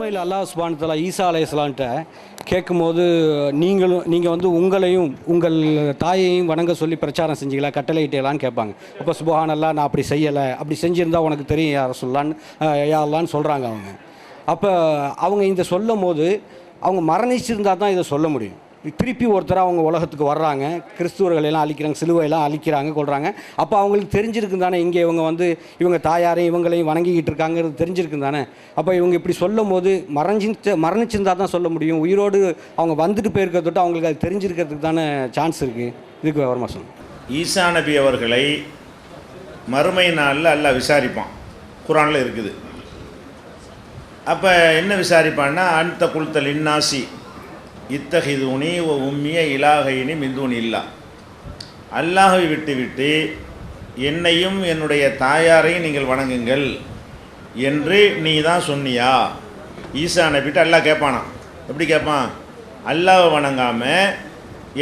உண்மையில் அல்லாஹ் சுபானத்தில் ஈசா அலையான்ட்ட கேட்கும்போது நீங்களும் நீங்கள் வந்து உங்களையும் உங்கள் தாயையும் வணங்க சொல்லி பிரச்சாரம் செஞ்சீங்களா? கட்டளையிட்டீங்களான்னு கேட்பாங்க. அப்போ சுபஹானல்லா நான் அப்படி செய்யலை. அப்படி செஞ்சுருந்தா உனக்கு தெரியும் யார் சொல்லான்னு யாரெல்லாம்னு சொல்கிறாங்க அவங்க. அப்போ அவங்க இதை சொல்லும் போது அவங்க மரணிச்சிருந்தா தான் இதை சொல்ல முடியும். திருப்பி ஒருத்தர் அவங்க உலகத்துக்கு வர்றாங்க. கிறிஸ்துவர்கள் எல்லாம் அழிக்கிறாங்க சிலுவையெல்லாம் அழிக்கிறாங்க கொள்கிறாங்க அப்போ அவங்களுக்கு தெரிஞ்சிருக்கு தானே இங்கே இவங்க வந்து இவங்க தாயாரையும் இவங்களையும் வணங்கிக்கிட்டு இருக்காங்கிறது தெரிஞ்சிருக்கு தானே. அப்போ இவங்க இப்படி சொல்லும் போது மறைஞ்சி மரணிச்சிருந்தா தான் சொல்ல முடியும். உயிரோடு அவங்க வந்துட்டு போயிருக்க தொட்டு அவங்களுக்கு அது தெரிஞ்சிருக்கிறதுக்கு தானே சான்ஸ் இருக்குது இதுக்கு விவரமாக சொல்லணும் ஈசா நபி அவர்களை மறுமை நாளில் அல்லாஹ் விசாரிப்பான். குரானில் இருக்குது. அப்போ என்ன விசாரிப்பான்னா அந்த குழுத்தல் இன்னாசி. இத்தகிதுனி ஓ உம்மிய இலாகைனி மிந்துன் இல்லா. அல்லாஹை விட்டு விட்டு என்னையும் என்னுடைய தாயாரையும் நீங்கள் வணங்குங்கள் என்று நீ தான் சொன்னியா? ஈசா அனுப்பிட்டு அல்லாஹ் கேட்பானா எப்படி கேட்பான் அல்லாவை வணங்காமல்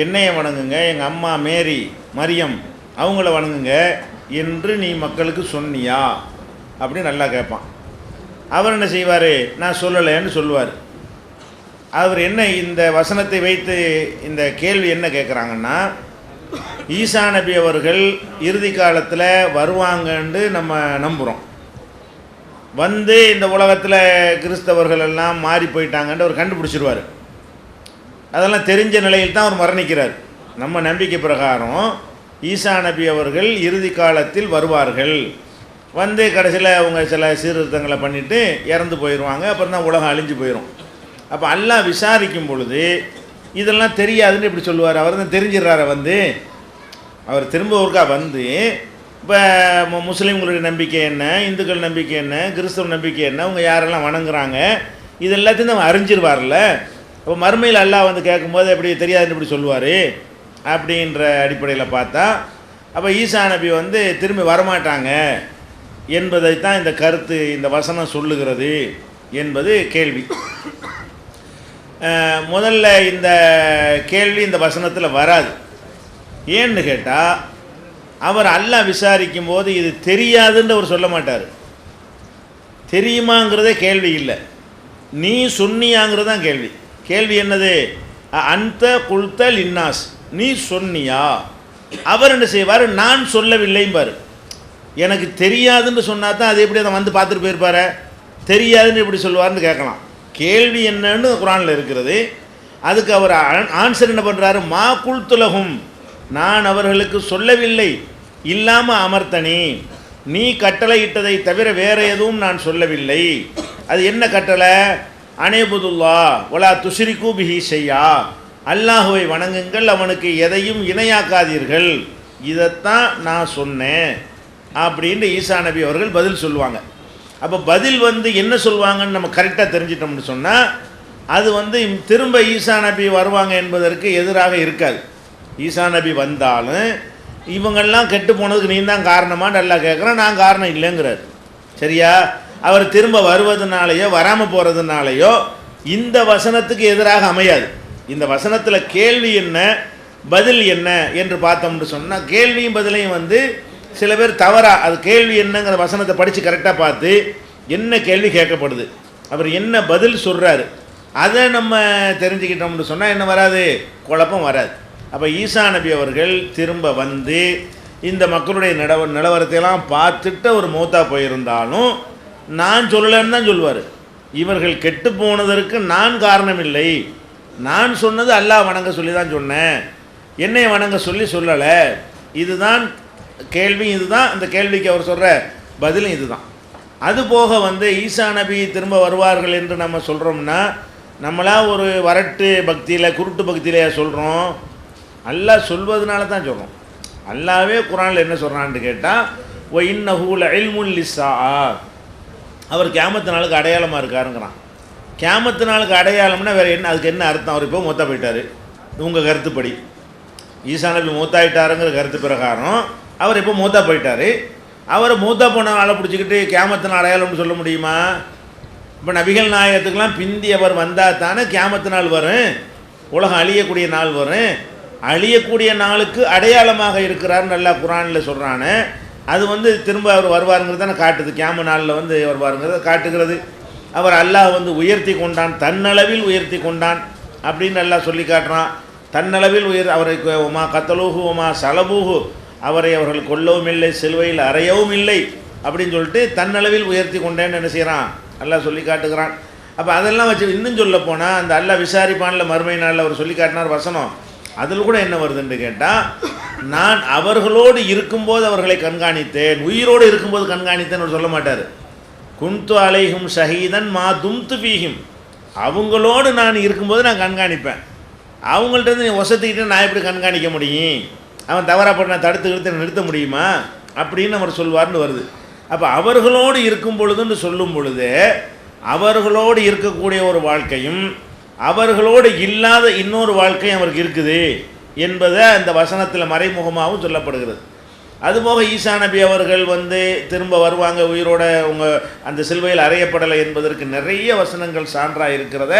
என்னையை வணங்குங்க எங்கள் அம்மா மேரி மரியம் அவங்கள வணங்குங்க என்று நீ மக்களுக்கு சொன்னியா? அப்படின்னு நல்லா கேட்பான் அவர் என்ன செய்வார்? நான் சொல்லலைன்னு சொல்லுவார். அவர் என்ன இந்த வசனத்தை வைத்து இந்த கேள்வி என்ன கேட்குறாங்கன்னா ஈசா நபி அவர்கள் இறுதி காலத்தில் வருவாங்கன்னு நம்ம நம்புகிறோம் வந்து இந்த உலகத்தில் கிறிஸ்தவர்கள் எல்லாம் மாறி போயிட்டாங்கன்ட்டு அவர் கண்டுபிடிச்சிருவார். அதெல்லாம் தெரிஞ்ச நிலையில் தான் அவர் மரணிக்கிறார். நம்ம நம்பிக்கை பிரகாரம் ஈசா நபி அவர்கள் இறுதி காலத்தில் வருவார்கள். வந்து கடைசியில் அவங்க சில சீர்திருத்தங்களை பண்ணிவிட்டு இறந்து போயிடுவாங்க அப்புறம் தான் உலகம் அழிஞ்சு போயிடும் அப்போ அல்லாஹ் விசாரிக்கும் பொழுது இதெல்லாம் தெரியாதுன்னு இப்படி சொல்லுவார். அவர் தான் தெரிஞ்சிடுறாரு வந்து. அவர் திரும்ப ஒருக்கா வந்து இப்போ முஸ்லீம்களுடைய நம்பிக்கை என்ன? இந்துக்கள் நம்பிக்கை என்ன? கிறிஸ்தவ நம்பிக்கை என்ன? அவங்க யாரெல்லாம் வணங்குறாங்க? இது எல்லாத்தையும் நம்ம அறிஞ்சிருவார்ல. அப்போ மறுமையில் அல்லாஹ் வந்து கேட்கும்போது எப்படி தெரியாதுன்னு இப்படி சொல்லுவார்? அப்படின்ற அடிப்படையில் பார்த்தா அப்போ ஈசா நபி வந்து திரும்பி வரமாட்டாங்க என்பதை தான் இந்த கருத்து இந்த வசனம் சொல்லுகிறது என்பது கேள்வி. முதல்ல இந்த கேள்வி இந்த வசனத்தில் வராது. ஏன்னு கேட்டால் அவர் அல்லாஹ் விசாரிக்கும் போது இது தெரியாதுன்னு அவர் சொல்ல மாட்டார். தெரியுமாங்கிறதே கேள்வி இல்லை. நீ சொன்னியாங்கிறது தான் கேள்வி. கேள்வி என்னது? அந்த குல்தல் இன்னாஸ் நீ சொன்னியா? அவர் என்ன செய்வார்? நான் சொல்லவில்லைம்பார். எனக்கு தெரியாதுன்னு சொன்னா தான் அது எப்படி அதை வந்து பார்த்துட்டு போயிருப்பாரு? தெரியாதுன்னு எப்படி சொல்லுவார்னு கேட்கலாம். கேள்வி என்னன்னு குரானில் இருக்கிறது. அதுக்கு அவர் ஆன்சர் என்ன பண்ணுறாரு மா குல்துலகும் நான் அவர்களுக்கு சொல்லவில்லை. இல்லாமல் அமர்த்தனி. நீ கட்டளையிட்டதை தவிர வேறு எதுவும் நான் சொல்லவில்லை. அது என்ன கட்டளை? அனேபுதுல்லா ஒலா துசிரிக்கு பிஹி செய்யா அல்லாஹுவை வணங்குங்கள் அவனுக்கு எதையும் இணையாக்காதீர்கள். இதைத்தான் நான் சொன்னேன். அப்படின்னு ஈசா நபி அவர்கள் பதில் சொல்லுவாங்க. அப்போ பதில் வந்து என்ன சொல்லுவாங்கன்னு நம்ம கரெக்டாக தெரிஞ்சிட்டோம்னு சொன்னால் அது வந்து திரும்ப ஈசா நபி வருவாங்க என்பதற்கு எதிராக இருக்காது. ஈசா நபி வந்தாலும் இவங்கெல்லாம் கெட்டு போனதுக்கு நீ தான் காரணமாக நல்லா கேட்குறேன் நான் காரணம் இல்லைங்கிறார். சரியா? அவர் திரும்ப வருவதனாலேயோ வராமல் போகிறதுனாலையோ இந்த வசனத்துக்கு எதிராக அமையாது. இந்த வசனத்தில் கேள்வி என்ன பதில் என்ன என்று பார்த்தோம்னு சொன்னால் கேள்வியும் பதிலையும் வந்து சில பேர் தவறாக அது கேள்வி என்னங்கிற வசனத்தை படித்து கரெக்டாக பார்த்து என்ன கேள்வி கேட்கப்படுது? அவர் என்ன பதில் சொல்கிறாரு அதை நம்ம தெரிஞ்சுக்கிட்டோம்னு சொன்னால் என்ன வராது? குழப்பம் வராது. அப்போ ஈசா நபி அவர்கள் திரும்ப வந்து இந்த மக்களுடைய நிலவ நிலவரத்தையெல்லாம் பார்த்துட்டு ஒரு மூத்தா போயிருந்தாலும் நான் சொல்லலைன்னு தான் சொல்லுவார் இவர்கள் கெட்டு போனதற்கு நான் காரணம் இல்லை நான் சொன்னது அல்லாஹ் வணங்க சொல்லி தான் சொன்னேன். என்னை வணங்க சொல்லி சொல்லலை. இதுதான் கேள்வி இதுதான் அந்த கேள்விக்கு அவர் சொல்கிற பதிலும் இதுதான். அது போக வந்து ஈசா நபி திரும்ப வருவார்கள் என்று நம்ம சொல்கிறோம்னா நம்மளா ஒரு வரட்டு பக்தியில் குருட்டு பக்தியில சொல்கிறோம் அல்லாஹ் சொல்வதனால தான் சொல்கிறோம் அல்லாவே குரானில் என்ன சொல்கிறான்னு கேட்டால் ஓ இன்னஹூல இல்முல் லிஸ்ஸா. அவர் கேமத்து நாளுக்கு அடையாளமாக இருக்காருங்கிறான். கேமத்து நாளுக்கு அடையாளம்னா வேறு என்ன அதுக்கு என்ன அர்த்தம்? அவர் இப்போ மூத்தா போயிட்டார். உங்கள் கருத்துப்படி. ஈசா நபி மூத்தாயிட்டாருங்கிற கருத்து பிரகாரம் அவர் இப்போ மூத்தா போயிட்டார்? அவரை மூத்தா போன ஆளை பிடிச்சிக்கிட்டு கேமத்தின் அடையாளம்னு சொல்ல முடியுமா? இப்போ நபிகள் நாயகத்துக்கெல்லாம் பிந்தி அவர் வந்தால் தானே கேமத்து நாள் வரும். உலகம் அழியக்கூடிய நாள் வரும். அழியக்கூடிய நாளுக்கு அடையாளமாக இருக்கிறார் நல்லா குரானில் சொல்கிறான்னு அது வந்து திரும்ப அவர் வருவாருங்கிறது தானே காட்டுது. கேம நாளில் வந்து வருவாருங்கிறத காட்டுகிறது. அவர் அல்லாஹ் வந்து உயர்த்தி கொண்டான். தன்னளவில் உயர்த்தி கொண்டான் அப்படின்னு நல்லா சொல்லி காட்டுறான். தன்னளவில் உயர் அவரை உமா கத்தலூஹு உமா சலபூஹு அவரை அவர்கள் கொல்லவும் இல்லை சிலுவையில் அறையவும் இல்லை அப்படின்னு சொல்லிட்டு தன்னளவில் உயர்த்தி கொண்டேன்னு என்ன செய்கிறான் நல்லா சொல்லி காட்டுகிறான். அப்போ அதெல்லாம் வச்சு இன்னும் சொல்ல போனால் அந்த அல்ல விசாரிப்பான்ல மறுமை நாளில் அவர் சொல்லி காட்டினார் வசனம். அதில் கூட என்ன வருதுன்னு கேட்டால் நான் அவர்களோடு இருக்கும்போது அவர்களை கண்காணித்தேன் உயிரோடு இருக்கும்போது கண்காணித்தேன் அவர் சொல்ல மாட்டார். குந்து அலைஹும் ஷஹீதன் மா தும்து பீகும் அவங்களோடு நான் இருக்கும்போது நான் கண்காணிப்பேன். அவங்கள்ட்ட இருந்து நீ ஒசத்திக்கிட்டு நான் எப்படி கண்காணிக்க முடியும்? அவன் தவறாக போட்டு நான் தடுத்து நிறுத்த நிறுத்த முடியுமா? அப்படின்னு அவர் சொல்வார்னு வருது. அப்போ அவர்களோடு இருக்கும் பொழுதுன்னு சொல்லும் பொழுது அவர்களோடு இருக்கக்கூடிய ஒரு வாழ்க்கையும் அவர்களோடு இல்லாத இன்னொரு வாழ்க்கையும் அவருக்கு இருக்குது என்பதை அந்த வசனத்தில் மறைமுகமாகவும் சொல்லப்படுகிறது. அதுபோக ஈசா நபி அவர்கள் வந்து திரும்ப வருவாங்க உயிரோட உங்கள் அந்த சிலுவையில் அறையப்படலை என்பதற்கு நிறைய வசனங்கள் சான்றாக இருக்கிறத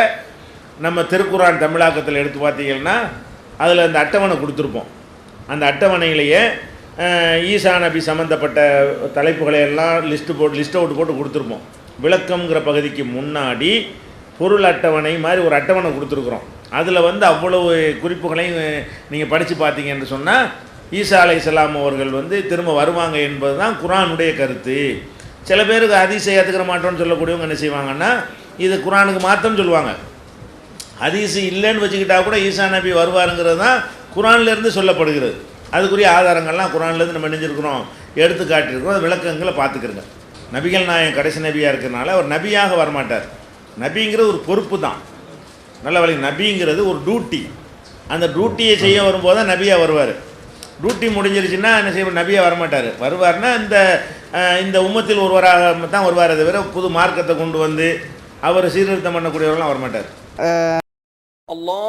நம்ம திருக்குறான் தமிழாக்கத்தில் எடுத்து பார்த்தீங்கன்னா அதில் அந்த அட்டவணை கொடுத்துருப்போம். அந்த அட்டவணையிலேயே அஹ், நபி சம்மந்தப்பட்ட தலைப்புகளை எல்லாம் லிஸ்ட்டு போட்டு லிஸ்ட் அவுட் போட்டு கொடுத்துருப்போம். விளக்கம்ங்கிற பகுதிக்கு முன்னாடி பொருள் அட்டவணை மாதிரி ஒரு அட்டவணை கொடுத்துருக்குறோம். அதில் வந்து அவ்வளவு குறிப்புகளையும் நீங்கள் படித்து பார்த்தீங்கன்னு சொன்னால் ஈசா அலைஹிஸ்ஸலாம் அவர்கள் வந்து திரும்ப வருவாங்க என்பது தான் குரானுடைய கருத்து. சில பேருக்கு அதிசை ஏற்றுக்கிற மாட்டோம்னு சொல்லக்கூடியவங்க என்ன செய்வாங்கன்னா இது குரானுக்கு மாற்றம் சொல்லுவாங்க. ஹதீஸ் இல்லைன்னு வச்சுக்கிட்டா கூட ஈசா நபி வருவாருங்கிறது தான் குரான்லேருந்து சொல்லப்படுகிறது. அதுக்குரிய ஆதாரங்கள்லாம் குரான்லேருந்து நம்ம நினைஞ்சிருக்கிறோம் எடுத்து காட்டியிருக்கிறோம் விளக்கங்களை பார்த்துக்கிறங்க. நபிகள் நாயன் கடைசி நபியாக இருக்கிறனால அவர் நபியாக வரமாட்டார். நபிங்கிறது ஒரு பொறுப்பு தான் நல்ல வழி நபிங்கிறது ஒரு டியூட்டி அந்த டியூட்டியை செய்ய வரும்போது தான் நபியாக வருவார். டியூட்டி முடிஞ்சிருச்சுன்னா என்ன செய்ய நபியாக வரமாட்டார். வருவார்னா இந்த இந்த உம்மத்தில் ஒருவராக தான் வருவார் தவிர புது மார்க்கத்தை கொண்டு வந்து அவர் சீர்திருத்தம் பண்ணக்கூடியவரெல்லாம் வரமாட்டார். அல்லா